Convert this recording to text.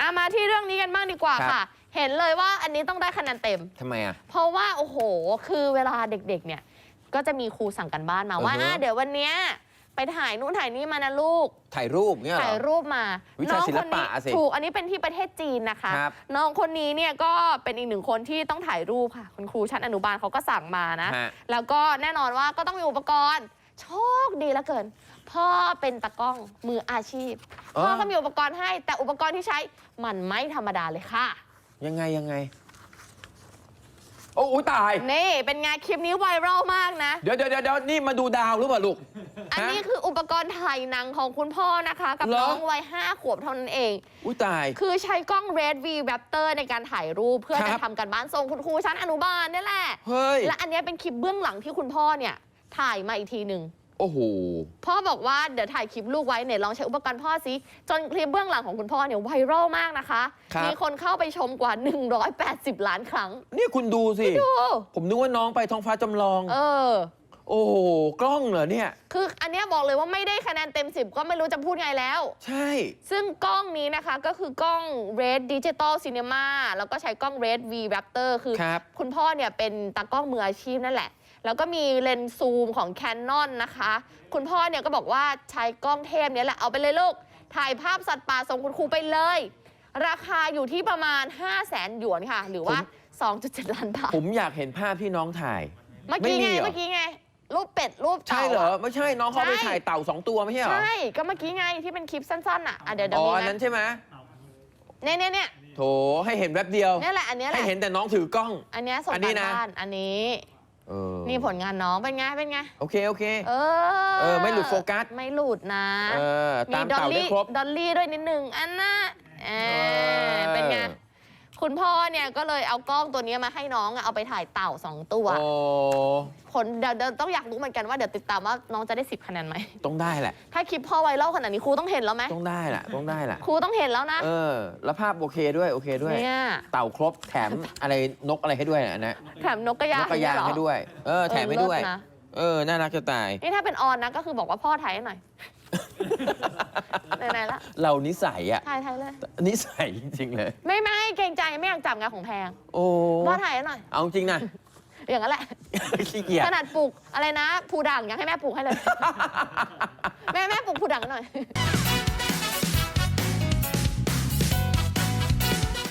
อะมาที่เรื่องนี้กันบ้างดีกว่าครับค่ะ เห็นเลยว่าอันนี้ต้องได้คะแนนเต็ม ทำไมอะ เพราะว่าโอ้โห คือเวลาเด็กๆ เนี่ย ก็จะมีครูสั่งกันบ้านมาว่าอือฮึ อะเดี๋ยววันเนี้ยไปถ่ายนู่นถ่ายนี่มานะลูก ถ่ายรูปเนี่ยเหรถ่ายอรูปมาวิชาศิลปะน้องคนสินี้ถูกอันนี้เป็นที่ประเทศจีนนะคะ ครับน้องคนนี้เนี่ยก็เป็นอีกหนึ่งคนที่ต้องถ่ายรูปค่ะ คุณครูชั้นอนุบาลเขาก็สั่งมานะ ฮะแล้วก็แน่นอนว่าก็ต้องมีอุปกรณ์ โชคดีเหลือเกิน พ่อเป็นตากล้องมืออาชีพอ๋อพ่อก็มีอุปกรณ์ให้ แต่อุปกรณ์ที่ใช้มันไม่ธรรมดาเลยค่ะ ยังไงยังไง โอ้อุ๊ยตาย นี่เป็นไงคลิปนี้ไวรัลมากนะ เดี๋ยวเดี๋ยวเดี๋ยวนี่มาดูดาวหรือเปล่าลูก อันฮะนี้คืออุปกรณ์ถ่ายหนังของคุณพ่อนะคะ กับเหรอ น้องวัย5ขวบเท่านั้นเอง อุ้ยตาย คือใช้กล้อง Red V Raptor ในการถ่ายรูปเพื่อครัจะบ ทำกันบ้านส่งคุณครูชั้นอนุบาลนี่แหละ เฮ้ย และอันเนี้ยเป็นคลิปเบื้องหลังที่คุณพ่อเนี่ย ถ่ายมาอีกทีหนึ่งโอ้โหพ่อบอกว่าเดี๋ยวถ่ายคลิปลูกไว้เนี่ยลองใช้อุปกรณ์พ่อสิจนคลิปเบื้องหลังของคุณพ่อเนี่ยไวรัลมากนะคะ ครับ มีคนเข้าไปชมกว่า 180 ล้านครั้ง เนี่ยคุณดูสิ ดู ผมนึกว่าน้องไปท้องฟ้าจำลอง เออ โอ้โห กล้องเหรอเนี่ย คืออันเนี้ยบอกเลยว่าไม่ได้คะแนนเต็ม 10 ก็ไม่รู้จะพูดไงแล้ว ใช่ ซึ่งกล้องนี้นะคะก็คือกล้อง Red Digital Cinema แล้วก็ใช้กล้อง Red V Raptor คือครับคุณพ่อเนี่ยเป็นตากล้องมืออาชีพนั่นแหละ แล้วก็มีเลนส์ซูมของ Canon นะคะ คุณพ่อเนี่ยก็บอกว่าใช้กล้องเทพเนี่ยแหละเอาไปเลยลูก ถ่ายภาพสัตว์ป่าส่งคุณครูไปเลย ราคาอยู่ที่ประมาณ 5 0 0แสนหยวนค่ะ หรือว่า 2.7 ล้านบาท ผมอยากเห็นภาพที่น้องถ่าย เมื่อกี้ไง ไม่มีเหรอ เมื่อกี้ไง รูปเป็ด รูปใช่เต่าเหรออะไม่ใช่น้องเขาไปใช่ ถ่ายเต่าสองตัวไม่ใช่เหรอใช่ ก็เมื่อกี้ไงที่เป็นคลิปสั้นๆอะอะเดี๋ยวเดี๋ยอ๋วอมีอันไหมนั้นใช่ไหมเนี่ยเนี่ยเนี่ยโถให้เห็นแป๊บเดียว เนี่ยแหละ อันเนี้ยแหให้ละ เห็นแต่น้องถือกล้อง อันเนี้ยส่งอันนี้การนะ บ้าน อันนี้ เออนี่ผลงานน้องเป็นไงเป็นไง โอเคโอเค เออเออไม่หลุดโฟกัส ไม่หลุดนะ เออมีตามดอลเต่าได้ลี่ครบ ดอลลี่ด้วยนิดนึงอันน่ะเออ เออ เป็นไง คุณพ่อเนี่ยก็เลยเอากล้องตัวเนี้ยมาให้น้องอะเอาไปถ่ายเต่าสองตัว โอ้ผลเดี๋ยวเดี๋ยวต้องอยากรู้เหมือนกันว่าเดี๋ยวติดตามว่าน้องจะได้สิบคะแนนไหม ต้องได้แหละ ถ้าคลิปพ่อไวรัลขนาดนี้ครูต้องเห็นแล้วไหมต้องได้แหละต้องได้แหละ ครูต้องเห็นแล้วนะ เออ แล้วภาพโอเคด้วยโอเคด้วย เนี่ย เต่าครบแถมอะไรนกอะไรให้ด้วยนะนะแถมนกกระยานกกระยางเรอให้ด้วยเออแถมให้ด้วยเออเลิศนะเออน่ารักจะตาย นี่ถ้าเป็นออนนะก็คือบอกว่าพ่อถ่ายให้หน่อย ไหนๆละเรานิสัยอะถ่ายถ่ายเลย นิสัยจริงๆเลย ไม่ไม่เกรงใจไม่อยากจับงานของแพงโอ้พ่อถ่ายให้หน่อย เอาจริงนะ อย่างนั้นแหละ ขี้เกียจขนาดปลูกอะไรนะผูด่างยังให้แม่ปลูกให้เลย แม่แม่ปลูกผูด่างหน่อย